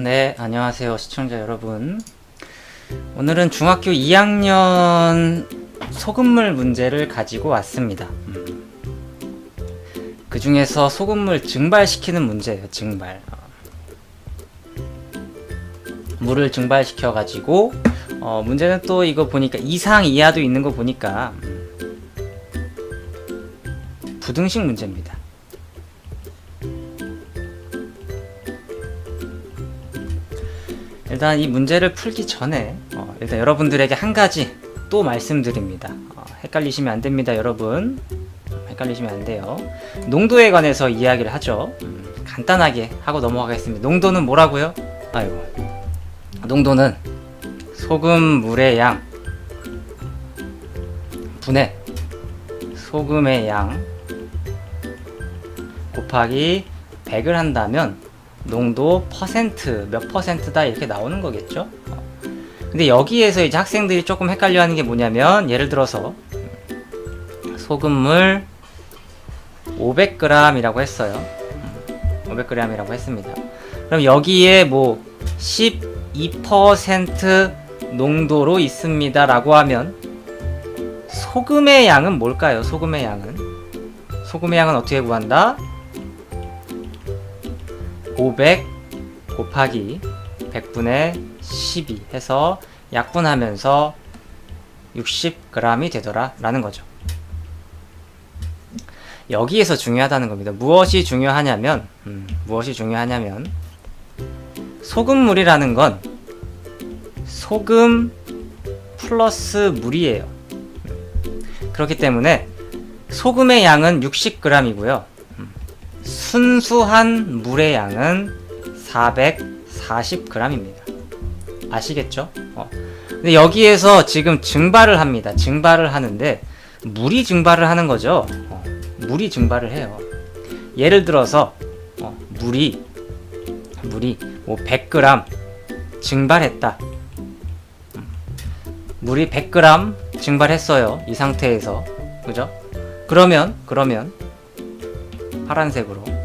네, 안녕하세요, 시청자 여러분. 오늘은 중학교 2학년 소금물 문제를 가지고 왔습니다. 음. 그 중에서 소금물 증발시키는 문제예요, 증발. 어. 물을 증발시켜 가지고 어, 문제는 또 이거 보니까 이상 이하도 있는 거 보니까 음. 부등식 문제입니다. 일단 이 문제를 풀기 전에 어, 일단 여러분들에게 한 가지 또 말씀드립니다. 어, 헷갈리시면 안 됩니다, 여러분. 헷갈리시면 안 돼요. 농도에 관해서 이야기를 하죠. 음, 간단하게 하고 넘어가겠습니다. 농도는 뭐라고요? 아이고. 농도는 소금 물의 양 분해 소금의 양 곱하기 100을 한다면 농도 퍼센트 몇 퍼센트다 이렇게 나오는 거겠죠. 어. 근데 여기에서 이제 학생들이 조금 헷갈려 하는 게 뭐냐면 예를 들어서 소금물 500g이라고 했어요. 500g이라고 했습니다. 그럼 여기에 뭐 12% 농도로 있습니다 라고 하면 소금의 양은 뭘까요? 소금의 양은 소금의 양은 어떻게 구한다? 500 곱하기 100분의 12 해서 약분하면서 60g이 되더라 라는 거죠. 여기에서 중요하다는 겁니다. 무엇이 중요하냐면 음, 무엇이 중요하냐면 소금물이라는 건 소금 플러스 물이에요. 그렇기 때문에 소금의 양은 60g이고요. 순수한 물의 양은 440g입니다. 아시겠죠? 어. 근데 여기에서 지금 증발을 합니다. 증발을 하는데 물이 증발을 하는 거죠. 어. 물이 증발을 해요. 예를 들어서 어, 물이 물이 뭐 100g 증발했다. 음. 물이 100g 증발했어요. 이 상태에서 그죠? 그러면 그러면 파란색으로.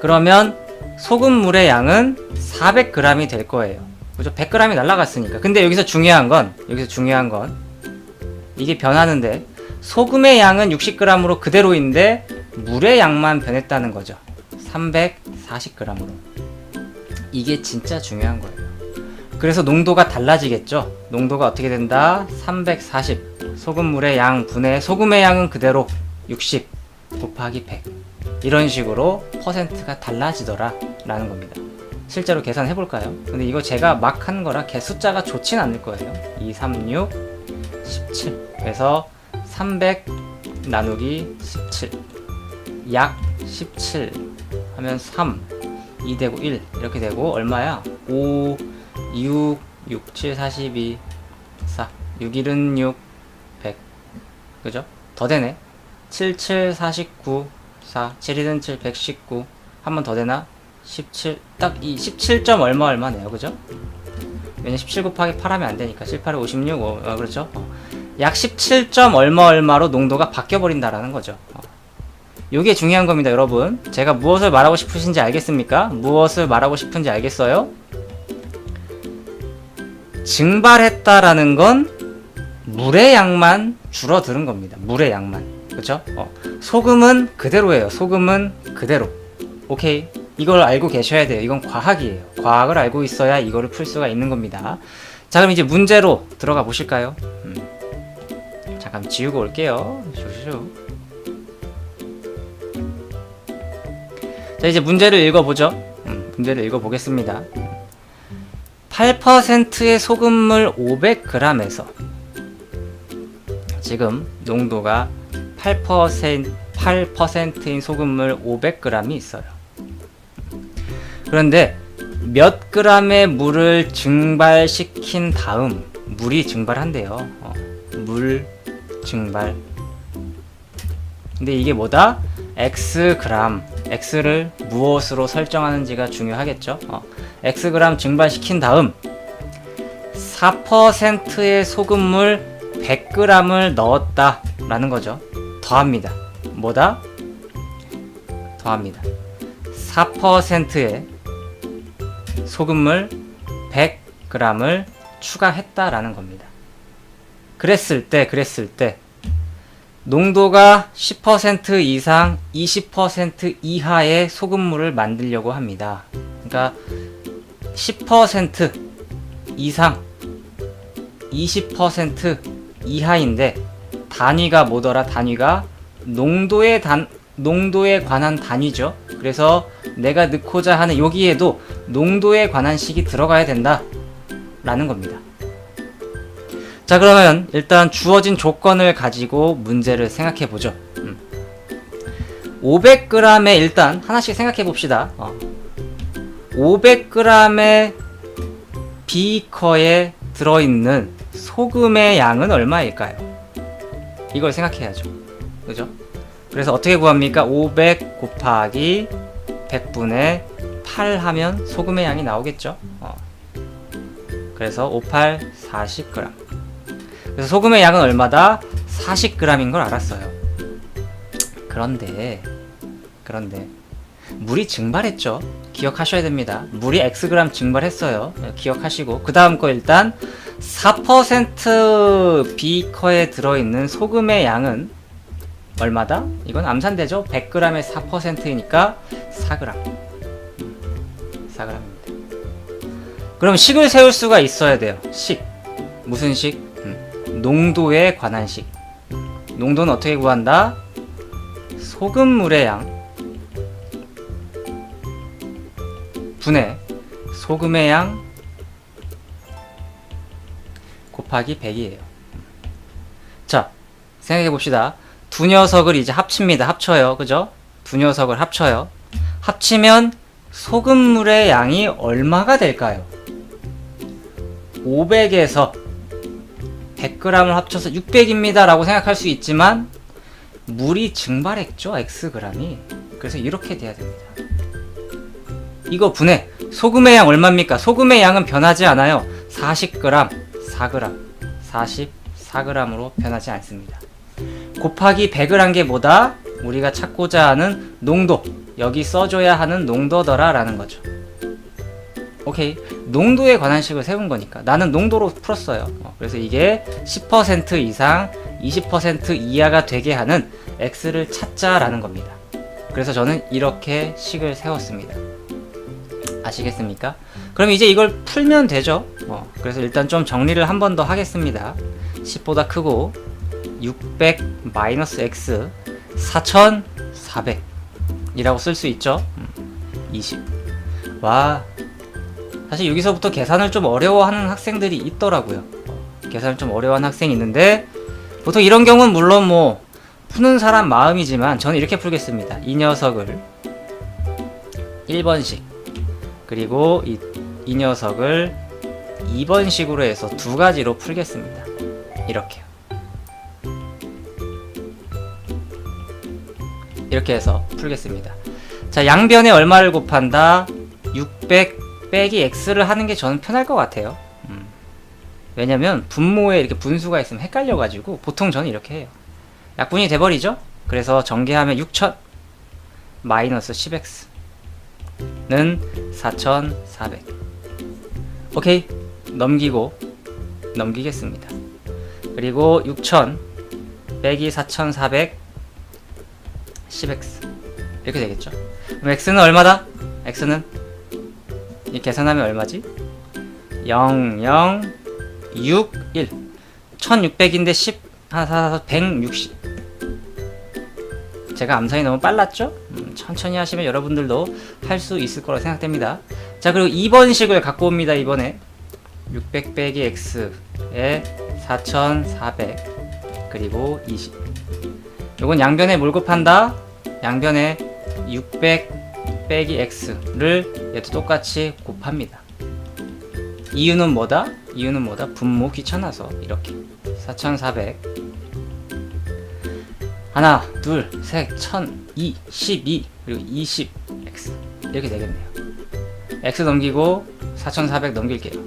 그러면 소금물의 양은 400g이 될 거예요. 그죠? 100g이 날라갔으니까. 근데 여기서 중요한 건, 여기서 중요한 건, 이게 변하는데, 소금의 양은 60g으로 그대로인데, 물의 양만 변했다는 거죠. 340g으로. 이게 진짜 중요한 거예요. 그래서 농도가 달라지겠죠? 농도가 어떻게 된다? 340. 소금물의 양 분의 소금의 양은 그대로 60 곱하기 100. 이런 식으로 퍼센트가 달라지더라 라는 겁니다. 실제로 계산해 볼까요? 근데 이거 제가 막 한 거라 개 숫자가 좋진 않을 거예요. 2, 3, 6, 17. 그래서 300 나누기 17. 약 17 하면 3, 2 되고 1 이렇게 되고 얼마야? 5, 6, 6, 7, 42, 4, 6, 1은 6, 100. 그죠? 더 되네. 7, 7, 49, 4, 7, 1은 7, 119. 한 번 더 되나? 17, 딱 이 17점 얼마 얼마네요. 그죠? 왜냐 17 곱하기 8 하면 안 되니까. 7, 8에 56, 어, 어, 그렇죠? 어. 약 17점 얼마 얼마로 농도가 바뀌어 버린다라는 거죠. 어. 요게 중요한 겁니다, 여러분. 제가 무엇을 말하고 싶으신지 알겠습니까? 무엇을 말하고 싶은지 알겠어요? 증발했다라는 건 물의 양만 줄어드는 겁니다. 물의 양만. 그쵸? 어. 소금은 그대로예요. 소금은 그대로. 오케이. 이걸 알고 계셔야 돼요. 이건 과학이에요. 과학을 알고 있어야 이거를 풀 수가 있는 겁니다. 자, 그럼 이제 문제로 들어가 보실까요? 음. 잠깐 지우고 올게요. 쇼쇼. 자, 이제 문제를 읽어보죠. 음, 문제를 읽어보겠습니다. 8%의 소금물 500g에서 지금 농도가 8% 8%인 소금물 500g이 있어요. 그런데 몇 g의 물을 증발시킨 다음 물이 증발한대요. 어, 물 증발. 근데 이게 뭐다? x 그램. x를 무엇으로 설정하는지가 중요하겠죠. 어, x 그램 증발시킨 다음 4%의 소금물 100g을 넣었다라는 거죠. 더합니다. 뭐다? 더합니다. 4%의 소금물 100g을 추가했다라는 겁니다. 그랬을 때, 그랬을 때, 농도가 10% 이상 20% 이하의 소금물을 만들려고 합니다. 그러니까 10% 이상 20% 이하인데 단위가 뭐더라? 단위가 농도에 단 농도에 관한 단위죠. 그래서 내가 넣고자 하는 여기에도 농도에 관한 식이 들어가야 된다. 라는 겁니다. 자, 그러면 일단 주어진 조건을 가지고 문제를 생각해 보죠. 음. 500g에 일단 하나씩 생각해 봅시다. 어. 500g의 비커에 들어있는 소금의 양은 얼마일까요? 이걸 생각해야죠. 그죠? 그래서 어떻게 구합니까? 500 곱하기 100분의 8 하면 소금의 양이 나오겠죠? 어. 그래서 58 40g. 그래서 소금의 양은 얼마다? 40g인 걸 알았어요. 그런데 그런데 물이 증발했죠. 기억하셔야 됩니다. 물이 xg 증발했어요. 기억하시고 그 다음 거 일단 4% 비커에 들어있는 소금의 양은 얼마다? 이건 암산되죠. 100g에 4%이니까 4g. 4g입니다. 그럼 식을 세울 수가 있어야 돼요. 식. 무슨 식? 음, 농도에 관한 식. 농도는 어떻게 구한다? 소금물의 양 분의 소금의 양 곱하기 100이에요. 자, 생각해 봅시다. 두 녀석을 이제 합칩니다. 합쳐요. 그죠? 두 녀석을 합쳐요. 합치면 소금물의 양이 얼마가 될까요? 500에서 100g을 합쳐서 600입니다. 라고 생각할 수 있지만 물이 증발했죠. xg이. 그래서 이렇게 돼야 됩니다. 이거 분해. 소금의 양 얼마입니까? 소금의 양은 변하지 않아요. 40g, 4g, 44g으로 변하지 않습니다. 곱하기 100을 한 게 뭐다? 우리가 찾고자 하는 농도. 여기 써줘야 하는 농도더라 라는 거죠. 오케이. 농도에 관한 식을 세운 거니까. 나는 농도로 풀었어요. 어, 그래서 이게 10% 이상 20% 이하가 되게 하는 x를 찾자라는 겁니다. 그래서 저는 이렇게 식을 세웠습니다. 아시겠습니까? 그럼 이제 이걸 풀면 되죠. 어, 그래서 일단 좀 정리를 한 번 더 하겠습니다. 10보다 크고 600 마이너스 x 4400 이라고 쓸 수 있죠. 음, 20. 와, 사실 여기서부터 계산을 좀 어려워하는 학생들이 있더라고요. 어, 계산을 좀 어려워하는 학생이 있는데 보통 이런 경우는 물론 뭐 푸는 사람 마음이지만 저는 이렇게 풀겠습니다. 이 녀석을 1번씩 그리고 이, 이 녀석을 2번식으로 해서 두 가지로 풀겠습니다. 이렇게요. 이렇게 해서 풀겠습니다. 자, 양변에 얼마를 곱한다? 600 빼기 x를 하는 게 저는 편할 것 같아요. 음. 왜냐면 분모에 이렇게 분수가 있으면 헷갈려가지고 보통 저는 이렇게 해요. 약분이 돼버리죠? 그래서 전개하면 6000 마이너스 10x 는 4400 오케이 넘기고 넘기겠습니다 그리고 6000 빼기 4400 10x 이렇게 되겠죠 그럼 x는 얼마다? x는 이 계산하면 얼마지? 0 0 6 1 1600인데 10 하나 사서 160 제가 암산이 너무 빨랐죠? 음, 천천히 하시면 여러분들도 할 수 있을 거라 생각됩니다. 자, 그리고 2번 식을 갖고 옵니다, 이번에. 600 빼기 x에 4400 그리고 20 요건 양변에 뭘 곱한다? 양변에 600 빼기 x를 얘도 똑같이 곱합니다. 이유는 뭐다? 이유는 뭐다? 분모 귀찮아서 이렇게 4400 하나, 둘, 셋, 천, 이, 십이, 그리고 이십 x 이렇게 되겠네요. X 넘기고 4400 넘길게요.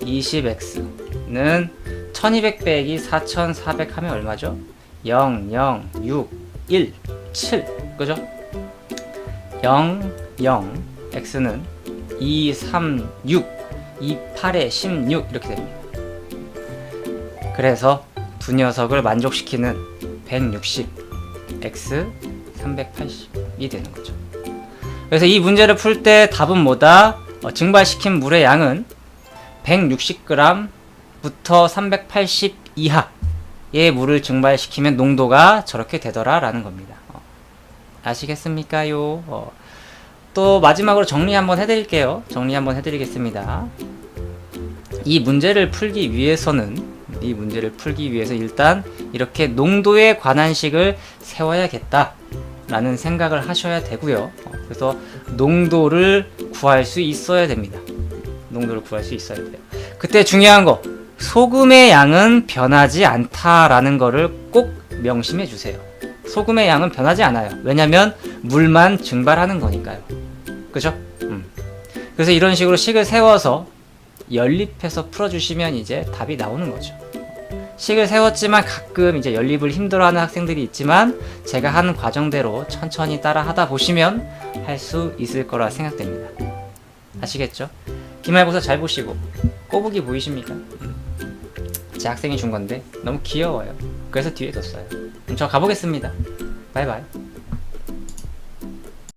20x는 1200 빼기 4400 하면 얼마죠? 0, 0, 6, 1, 7 그죠? 0, 0 x는 2, 3, 6, 2, 8에 16 이렇게 됩니다. 그래서 두 녀석을 만족시키는 160, x 380이 되는 거죠. 그래서 이 문제를 풀 때 답은 뭐다? 어, 증발시킨 물의 양은 160g부터 380 이하의 물을 증발시키면 농도가 저렇게 되더라 라는 겁니다. 어, 아시겠습니까요? 어, 또 마지막으로 정리 한번 해드릴게요. 정리 한번 해드리겠습니다. 이 문제를 풀기 위해서는 이 문제를 풀기 위해서 일단 이렇게 농도에 관한 식을 세워야겠다 라는 생각을 하셔야 되고요. 어, 그래서 농도를 구할 수 있어야 됩니다. 농도를 구할 수 있어야 돼요. 그때 중요한 거 소금의 양은 변하지 않다라는 거를 꼭 명심해 주세요. 소금의 양은 변하지 않아요. 왜냐면 물만 증발하는 거니까요. 그죠? 음. 그래서 이런 식으로 식을 세워서 연립해서 풀어주시면 이제 답이 나오는 거죠. 식을 세웠지만 가끔 이제 연립을 힘들어하는 학생들이 있지만 제가 하는 과정대로 천천히 따라 하다 보시면 할 수 있을 거라 생각됩니다. 아시겠죠? 기말고사 잘 보시고 꼬부기 보이십니까? 음. 제 학생이 준 건데 너무 귀여워요. 그래서 뒤에 뒀어요. 그럼 저 가보겠습니다. 바이바이.